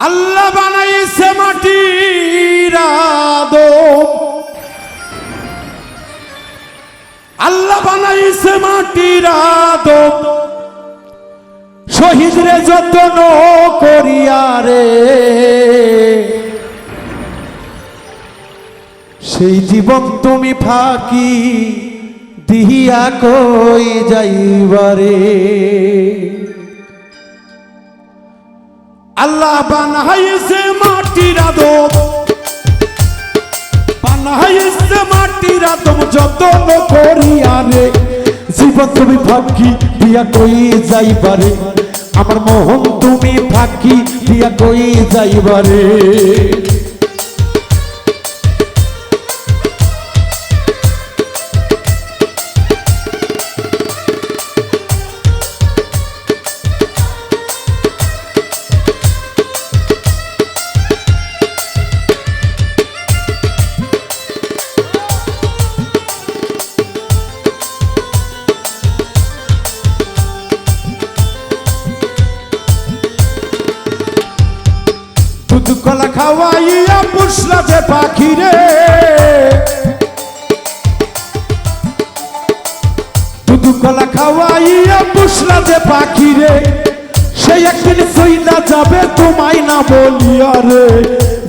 আল্লাহ বানাইছে আদম আল্লাহ বানাইছে মাটির আদম শহীদরে যত্ন করিয়া রে। সেই জীবন তুমি ফাঁকি দিহিয়া কই যাইবারে? আল্লাহ বানাইছে মাটির আদব। বানাইছে মাটির আদব, যত করিয়া রে জীবন তুমি ফাঁকি দিয়া কই যাইবারে? আমার মোহন তুমি ফাঁকি দিয়া কই যাইবারে? দুধ কলা খাওয়াইয়া পুষলা যে পাখি রে দুধ কলা খাওয়াইয়া পুষলা যে পাখি রে সে একদিন সইলা যাবে তোমায় না বলিয়া রে।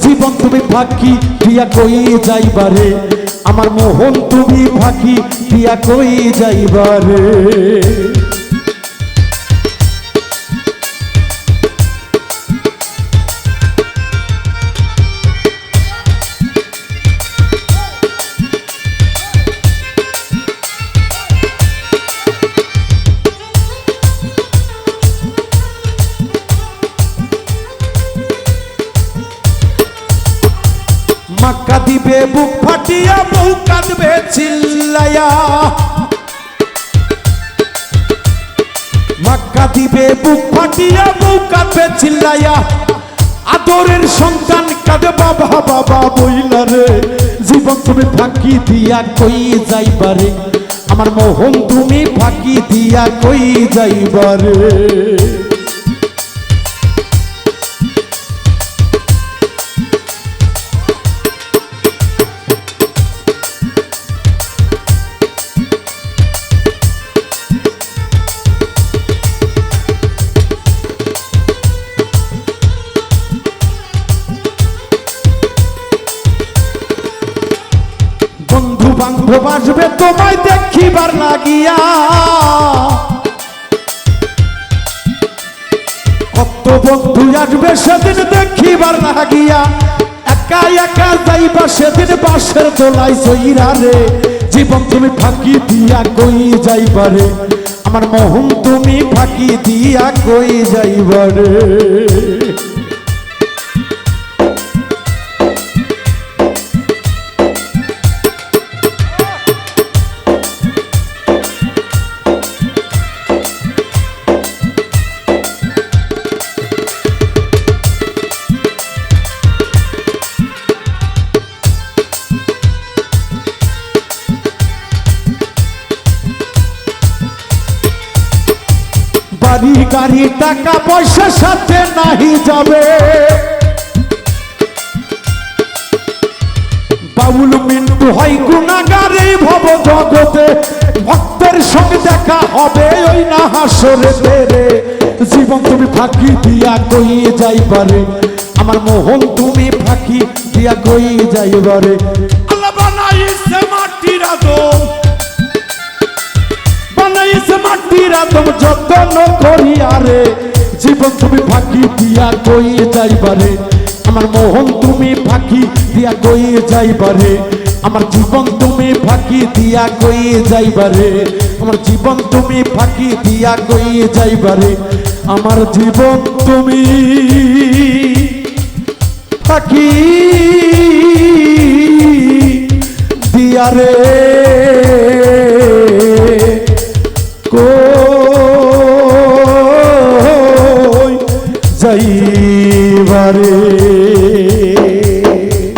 জীবন তুমি ফাঁকি দিয়া কই যাইবারে আমার মোহন তুমি ফাঁকি দিয়া কই যাইবারে মাক্কা দিবে, বুক ফাটিয়া বউ কাঁদবে চিল্লায়া মাক্কা দিবে, বুক ফাটিয়া বউ কাঁদবে চিল্লায়া আদরের সন্তান কাঁদে, বাবা বাবা বইলা রে। জীবন তুমি ফাঁকি দিয়া কই যাইবারে আমার মোহন তুমি ফাঁকি দিয়া কই যাইবারে বান্ধব আসবে তোমায় দেখিবার লাগিয়া। কত বন্ধু আসবে সেদিন দেখিবার লাগিয়া। একা একা যাইবা সেদিন বাসের দোলাই সইরা রে। জীবন তুমি ফাঁকি দিয়া কই যাইবারে আমার মোহন তুমি ফাঁকি দিয়া কই যাইবারে বাড়ি গাড়ি টাকা পয়সা সাথে নাহি যাবে। বাউল মিন্টু হয় গুণাগারে ভব জগতে ভক্তের সঙ্গে দেখা হবে ওই না হাসরে রে জীবন তুমি ফাঁকি দিয়া কই যাইবারে, আমার মোহন তুমি ফাঁকি দিয়া কই যাইবারে। আল্লাহ বানাইছে মাটির আদম বানাইছে মাটির আদম যত্ন করিয়া রে জীবন তুমি ফাঁকি দিয়া কই যাইবারে। আমার মোহন তুমি ফাঁকি দিয়া কই যাইবারে। আমার জীবন তুমি ফাঁকি দিয়া কই যাইবারে। আমার জীবন তুমি ফাঁকি দিয়া কই যাইবারে। আমার জীবন তুমি কই যাই